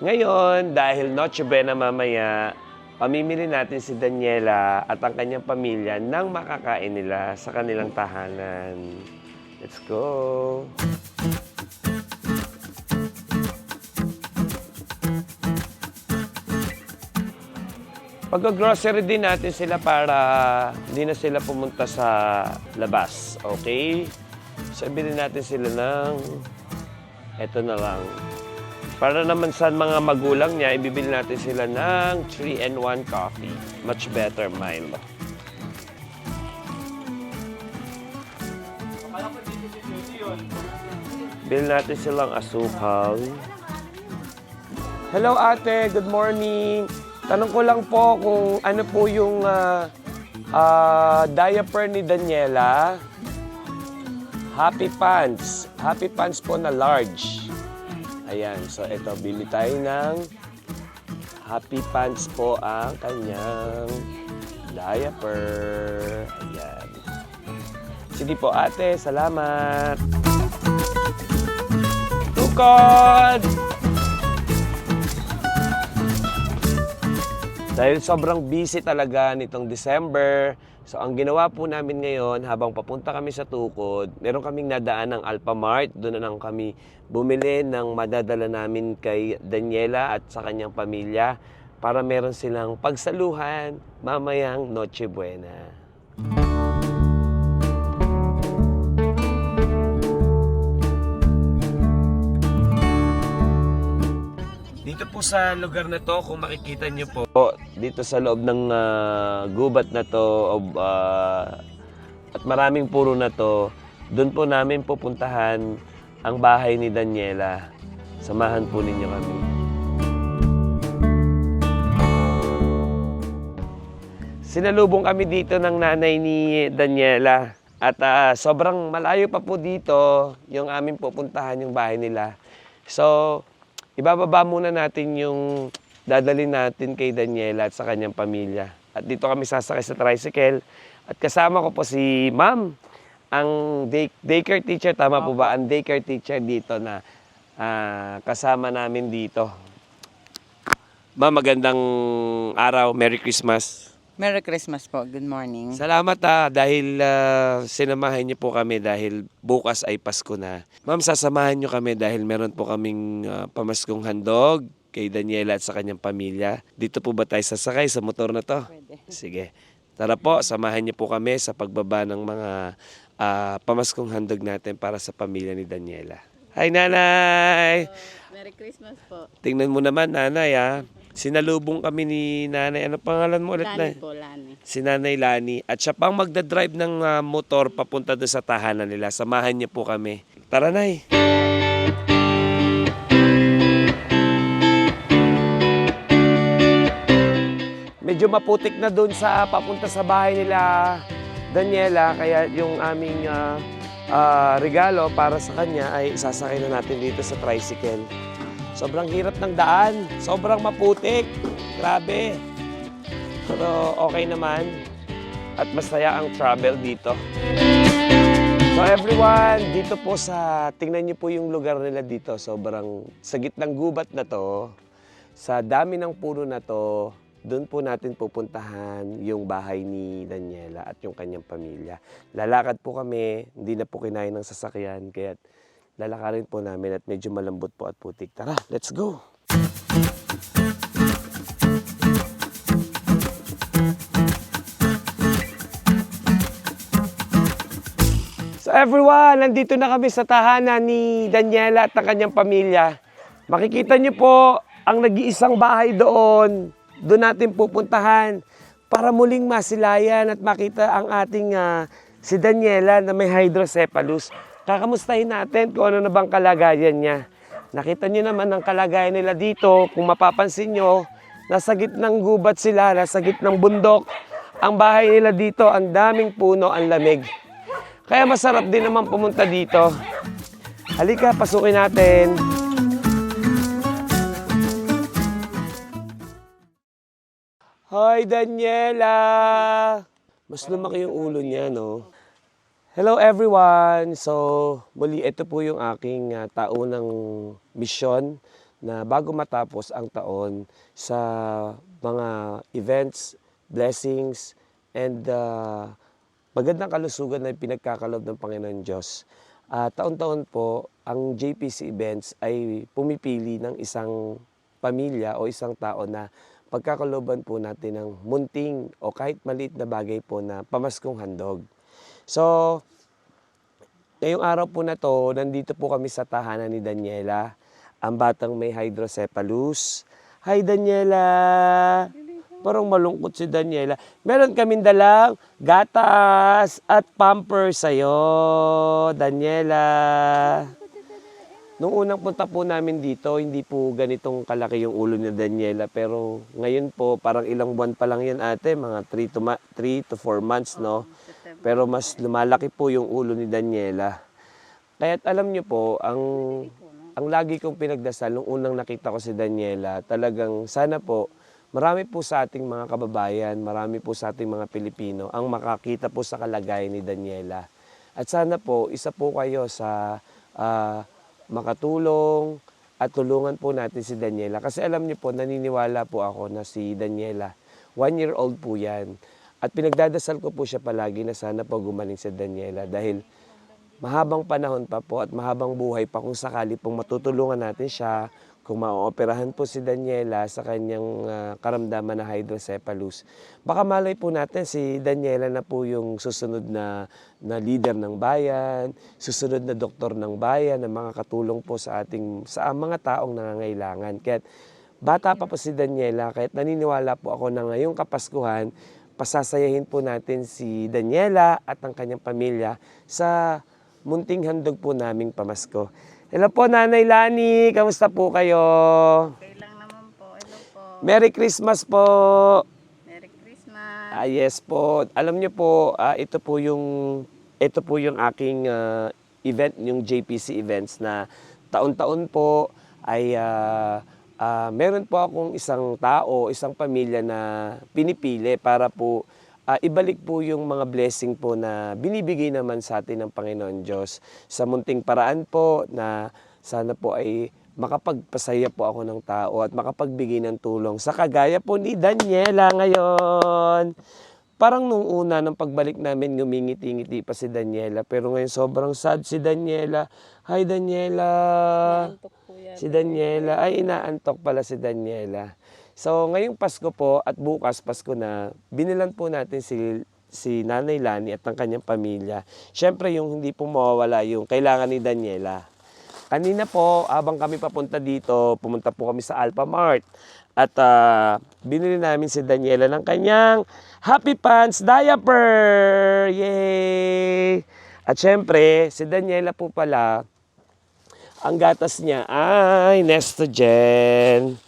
Ngayon, dahil Noche Buena mamaya, pamimili natin si Daniela at ang kanyang pamilya ng makakain nila sa kanilang tahanan. Let's go! Pag-grocery din natin sila para hindi na sila pumunta sa labas. Okay? So, ibili natin sila ng... Eto na lang. Para naman sa mga magulang niya, ibibili natin sila ng 3-in-1 coffee. Much better Milo. Bili natin silang asukal. Hello ate, good morning. Tanong ko lang po kung ano po yung ah, ah, diaper ni Daniela. Happy Pants. Happy Pants po na large. Ayan, so ito, bili tayo ng Happy Pants po ang kanyang diaper. Ayan. Sige po ate, salamat. Tukod! Dahil sobrang busy talaga nitong December, so ang ginawa po namin ngayon habang papunta kami sa Tukod, meron kaming nadaan ng Alphamart, doon na lang kami bumili ng madadala namin kay Daniela at sa kanyang pamilya para meron silang pagsaluhan mamayang Noche Buena. Dito po sa lugar na to, kung makikita nyo po, dito sa loob ng ah, gubat na to, ah, at maraming puro na to, doon po namin pupuntahan ang bahay ni Daniela. Samahan po ninyo kami. Sinalubong kami dito ng nanay ni Daniela. At ah, sobrang malayo pa po dito yung aming pupuntahan yung bahay nila. So, ibababa muna natin yung dadalhin natin kay Daniela at sa kanyang pamilya. At dito kami sasakay sa tricycle. At kasama ko po si Ma'am, ang day, daycare teacher. Tama po ba? Ang daycare teacher dito na ah, kasama namin dito. Ma'am, magandang araw. Merry Christmas. Merry Christmas po. Good morning. Salamat ah, dahil ah, sinamahan niyo po kami dahil bukas ay Pasko na. Ma'am, sasamahan niyo kami dahil meron po kaming ah, pamaskong handog kay Daniela at sa kanyang pamilya. Dito po ba tayo sasakay sa motor na to? Pwede. Sige. Tara po, samahan niyo po kami sa pagbaba ng mga ah, pamaskong handog natin para sa pamilya ni Daniela. Hi, Nanay! Merry Christmas po. Tingnan mo naman, Nanay, ah. Sinalubong kami ni Nanay. Ano pangalan mo ulit? Lani po, Lani. si Nanay Lani at siya pang magdadrive ng ah, motor papunta doon sa tahanan nila. Samahan niyo po kami. Tara, Nay. Medyo maputik na doon sa papunta sa bahay nila Daniela kaya yung aming ah, ah, regalo para sa kanya ay isasakay na natin dito sa tricycle. Sobrang hirap ng daan, sobrang maputik. Grabe. Pero okay naman. At masaya ang travel dito. So everyone, dito po sa, tingnan niyo po yung lugar nila dito. Sobrang, sa gitnang gubat na to, sa dami ng puno na to, doon po natin pupuntahan yung bahay ni Daniela at yung kanyang pamilya. Lalakad po kami, hindi na po kinain ng sasakyan, kaya lalakarin po namin at medyo malambot po at putik. Tara, let's go! So everyone, nandito na kami sa tahanan ni Daniela at ang kanyang pamilya. Makikita niyo po ang nag-iisang bahay doon. Doon natin pupuntahan para muling masilayan at makita ang ating ah, si Daniela na may hydrocephalus. Kakamustahin natin kung ano na bang kalagayan niya. Nakita niyo naman ang kalagayan nila dito. Kung mapapansin niyo, nasa gitnang gubat sila, nasa gitnang bundok. Ang bahay nila dito, ang daming puno, ang lamig. Kaya masarap din naman pumunta dito. Halika, pasukin natin. Hi, Daniela! Mas lumaki yung ulo niya, no? Hello, everyone! So, muli, ito po yung aking uh, taunang misyon na bago matapos ang taon sa mga events, blessings, and uh, magandang kalusugan na pinagkakalob ng Panginoon Diyos. Ah, taon-taon po, ang JPC Events ay pumipili ng isang pamilya o isang tao na pagkakaloban po natin ng munting o kahit maliit na bagay po na pamaskong handog. So, ngayong araw po na to, nandito po kami sa tahanan ni Daniela, ang batang may hydrocephalus. Hi Daniela! Parang malungkot si Daniela. Meron kaming dalang gatas at pampers sa'yo, Daniela. Nung unang punta po namin dito, hindi po ganitong kalaki yung ulo ni Daniela. Pero ngayon po, parang ilang buwan pa lang yan ate, mga 3 to, 3 to 4 months, no? Pero mas lumalaki po yung ulo ni Daniela. Kaya't alam niyo po, ang, ang lagi kong pinagdasal nung unang nakita ko si Daniela, talagang sana po, marami po sa ating mga kababayan, marami po sa ating mga Pilipino ang makakita po sa kalagayan ni Daniela. At sana po, isa po kayo sa ah, makatulong at tulungan po natin si Daniela. Kasi alam niyo po, naniniwala po ako na si Daniela, one year old po yan. At pinagdadasal ko po siya palagi na sana po gumaling si Daniela dahil mahabang panahon pa po at mahabang buhay pa kung sakali pong matutulungan natin siya, kung maooperahan po si Daniela sa kanyang ah, karamdaman na hydrocephalus. Baka malay po natin si Daniela na po yung susunod na, na leader ng bayan, susunod na doktor ng bayan na makakatulong po sa ating sa mga taong nangangailangan. Kaya bata pa po si Daniela, kahit naniniwala po ako na ngayong Kapaskuhan, pasasayahin po natin si Daniela at ang kanyang pamilya sa munting handog po naming pamasko. Hello po, Nanay Lani. Kamusta po kayo? Okay lang naman po. Hello po. Merry Christmas po. Merry Christmas. Ah, yes po. Alam niyo po, ah, ito po yung ito po yung aking ah, event, yung JPC events na taon-taon po ay ah, ah, meron po akong isang tao, isang pamilya na pinipili para po ah, ibalik po yung mga blessing po na binibigay naman sa atin ng Panginoon Diyos sa munting paraan po na sana po ay makapagpasaya po ako ng tao at makapagbigay ng tulong sa kagaya po ni Daniela ngayon. Parang nung una, nung pagbalik namin, ngumingiti-ngiti pa si Daniela. Pero ngayon sobrang sad si Daniela. Hi Daniela! Si Daniela. Ay, inaantok pala si Daniela. So, ngayong Pasko po at bukas Pasko na, binilan po natin si si Nanay Lani at ang kanyang pamilya. Siyempre, yung hindi po mawawala yung kailangan ni Daniela. Kanina po, habang kami papunta dito, pumunta po kami sa Alpha Mart. At ah, binili namin si Daniela ng kanyang Happy Pants Diaper! Yay! At syempre, si Daniela po pala, ang gatas niya ay Nestogen.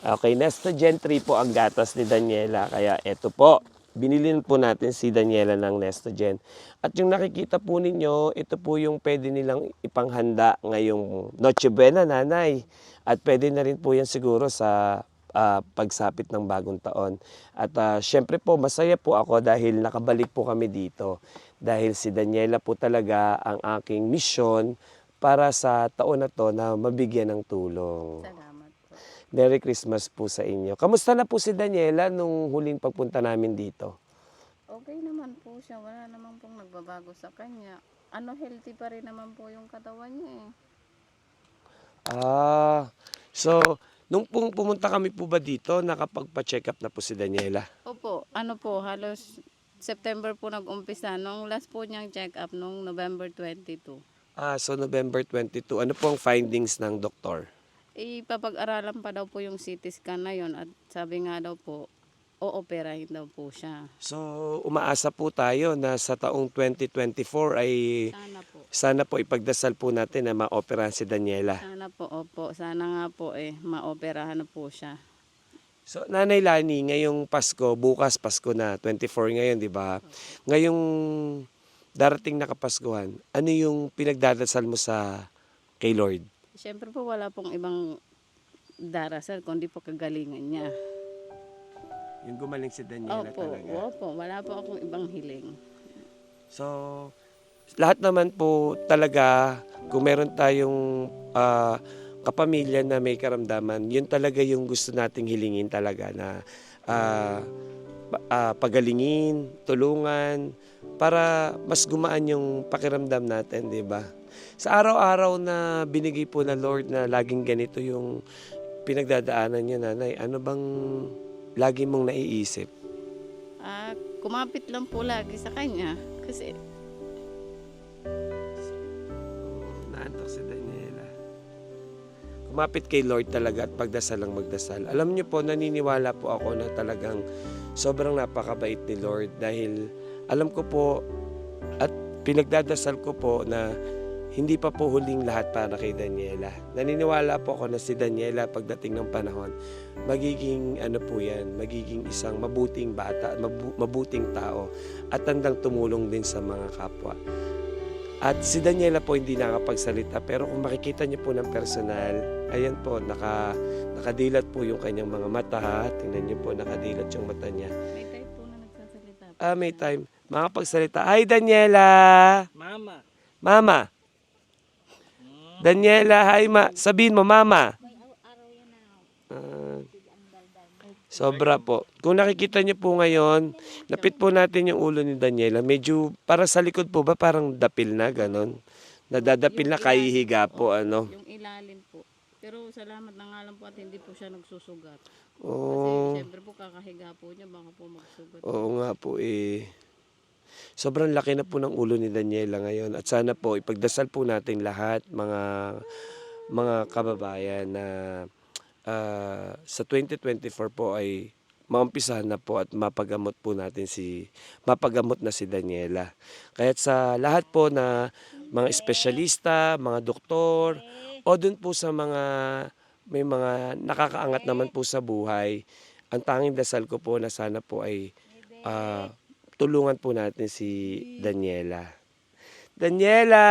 Okay, Nestogen 3 po ang gatas ni Daniela. Kaya eto po, binili po natin si Daniela ng Nestogen. At yung nakikita po ninyo, ito po yung pwede nilang ipanghanda ngayong Noche Buena, nanay. At pwede na rin po yan siguro sa ah, pagsapit ng bagong taon. At ah, syempre po, masaya po ako dahil nakabalik po kami dito. Dahil si Daniela po talaga ang aking mission para sa taon na to na mabigyan ng tulong. Salamat po. Merry Christmas po sa inyo. Kamusta na po si Daniela nung huling pagpunta namin dito? Okay naman po siya. Wala naman pong nagbabago sa kanya. Ano, healthy pa rin naman po yung katawan niya eh. Ah, so nung pong pumunta kami po ba dito, nakapagpa-check up na po si Daniela? Opo, ano po, halos September po nag-umpisa. Nung last po niyang check-up, nung November 22. Ah, so November 22. Ano po ang findings ng doktor? Ipapag-aralan pa daw po yung CT scan na yon at sabi nga daw po, ooperahin daw po siya. So umaasa po tayo na sa taong 2024 ay Sana po. sana po ipagdasal po natin na maoperahan si Daniela. Sana po, opo. Sana nga po eh, maoperahan na po siya. So, Nanay Lani, ngayong Pasko, bukas Pasko na, 24 ngayon, di ba? Ngayong darating na Kapaskuhan, ano yung pinagdadasal mo sa kay Lord? Siyempre po wala pong ibang darasal kundi po kagalingan niya. Yung gumaling si Daniela Opo, talaga. opo. Wala po akong ibang hiling. So, lahat naman po talaga, kung meron tayong, ah, kapamilya na may karamdaman, yun talaga yung gusto nating hilingin talaga na pa- ah, pagalingin, tulungan, para mas gumaan yung pakiramdam natin, di ba? Sa araw-araw na binigay po na Lord na laging ganito yung pinagdadaanan niya, nanay, ano bang lagi mong naiisip? Ah, kumapit lang po lagi sa kanya. Kasi Naantok si Daniela. Kumapit kay Lord talaga at pagdasal lang magdasal. Alam niyo po, naniniwala po ako na talagang sobrang napakabait ni Lord dahil alam ko po at pinagdadasal ko po na hindi pa po huling lahat para kay Daniela. Naniniwala po ako na si Daniela pagdating ng panahon, magiging ano po yan, magiging isang mabuting bata, mabu- mabuting tao at tandang tumulong din sa mga kapwa. At si Daniela po hindi nakapagsalita pero kung makikita niyo po ng personal, ayan po, naka, nakadilat po yung kanyang mga mata ha. Tingnan niyo po, nakadilat yung mata niya. may type po na nagsasalita. Ah, may time. Makapagsalita. Hi, Daniela! Mama. Mama! Daniela, hi ma. Sabihin mo, mama. Ah, sobra po. Kung nakikita niyo po ngayon, napit po natin yung ulo ni Daniela. Medyo, para sa likod po ba, parang dapil na, ganon. Nadadapil na, kahihiga po, ano. Yung ilalim po. Pero salamat na nga lang po at hindi po siya nagsusugat. Kasi Oo. siyempre po kakahiga po niya, baka po magsugat. Oo nga po eh. Sobrang laki na po ng ulo ni Daniela ngayon at sana po ipagdasal po natin lahat mga mga kababayan na ah, sa 2024 po ay maumpisahan na po at mapagamot po natin si mapagamot na si Daniela. Kaya sa lahat po na mga espesyalista, mga doktor o dun po sa mga may mga nakakaangat naman po sa buhay, ang tanging dasal ko po na sana po ay ah, tulungan po natin si Daniela. Daniela!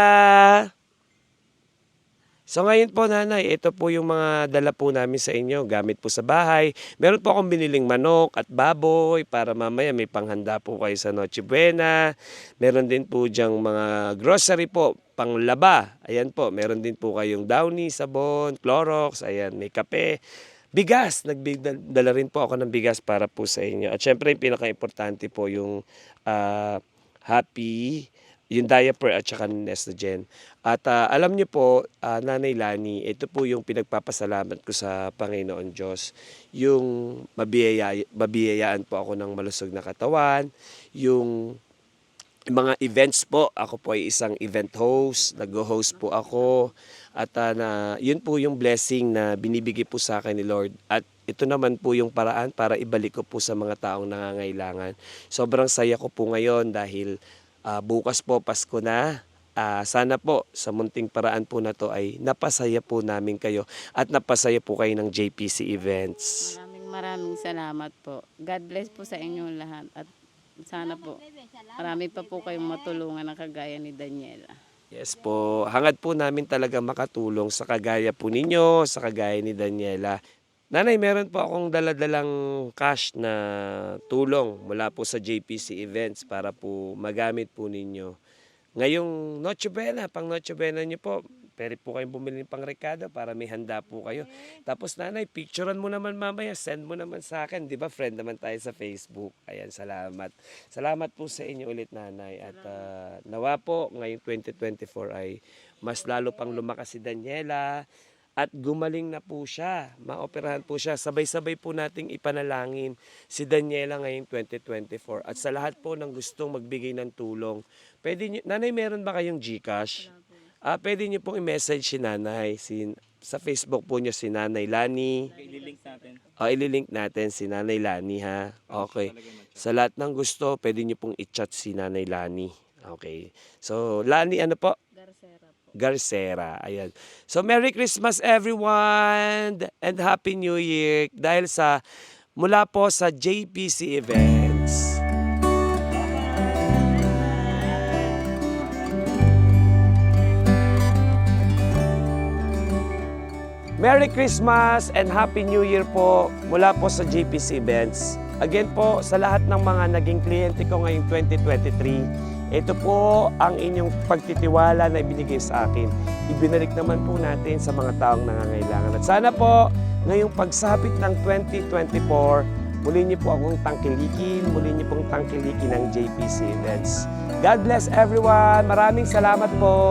So ngayon po nanay, ito po yung mga dala po namin sa inyo, gamit po sa bahay. Meron po akong biniling manok at baboy para mamaya may panghanda po kayo sa Noche Buena. Meron din po diyang mga grocery po, panglaba. Ayan po, meron din po kayong Downy, sabon, Clorox, ayan, may kape. Bigas, nagdala rin po ako ng bigas para po sa inyo. At syempre, yung pinaka-importante po yung ah, happy, yung diaper at saka Nestogen. At ah, alam niyo po, ah, Nanay Lani, ito po yung pinagpapasalamat ko sa Panginoon Diyos. Yung mabiyaya, mabiyayaan po ako ng malusog na katawan, yung mga events po, ako po ay isang event host, nag-host po ako. At ah, na, yun po yung blessing na binibigay po sa akin ni Lord. At ito naman po yung paraan para ibalik ko po sa mga taong nangangailangan. Sobrang saya ko po ngayon dahil ah, bukas po Pasko na. Ah, sana po sa munting paraan po na to ay napasaya po namin kayo at napasaya po kayo ng JPC Events. Maraming maraming salamat po. God bless po sa inyong lahat. At sana po, marami pa po kayong matulungan na kagaya ni Daniela. Yes po, hangad po namin talaga makatulong sa kagaya po ninyo, sa kagaya ni Daniela. Nanay, meron po akong daladalang cash na tulong mula po sa JPC Events para po magamit po ninyo. Ngayong Noche Buena, pang Noche Buena nyo po, pwede po kayong bumili ng pang rekado para may handa po kayo. Tapos nanay, picturean mo naman mamaya, send mo naman sa akin. Di ba friend naman tayo sa Facebook. Ayan, salamat. Salamat po sa inyo ulit nanay. At ah, nawa po, ngayong 2024 ay mas lalo pang lumakas si Daniela at gumaling na po siya. Maoperahan po siya. Sabay-sabay po nating ipanalangin si Daniela ngayong 2024. At sa lahat po ng gustong magbigay ng tulong, pwede nyo, nanay meron ba kayong GCash? Ah, pwede niyo pong i-message si nanay. Si, sa Facebook po niyo si Nanay Lani. Ililink natin. O, ililink natin si Nanay Lani ha. Okay. Sa lahat ng gusto, pwede niyo pong i-chat si Nanay Lani. Okay. So, Lani ano po? Garcera po. Garcera. Ayan. So, Merry Christmas everyone and Happy New Year dahil sa mula po sa JPC Events. Merry Christmas and Happy New Year po mula po sa JPC Events. Again po, sa lahat ng mga naging kliyente ko ngayong 2023, Ito po ang inyong pagtitiwala na ibinigay sa akin. Ibinalik naman po natin sa mga taong nangangailangan. At sana po, ngayong pagsapit ng 2024, muli niyo po akong tangkilikin, muli niyo pong tangkilikin ng JPC Events. God bless everyone. Maraming salamat po.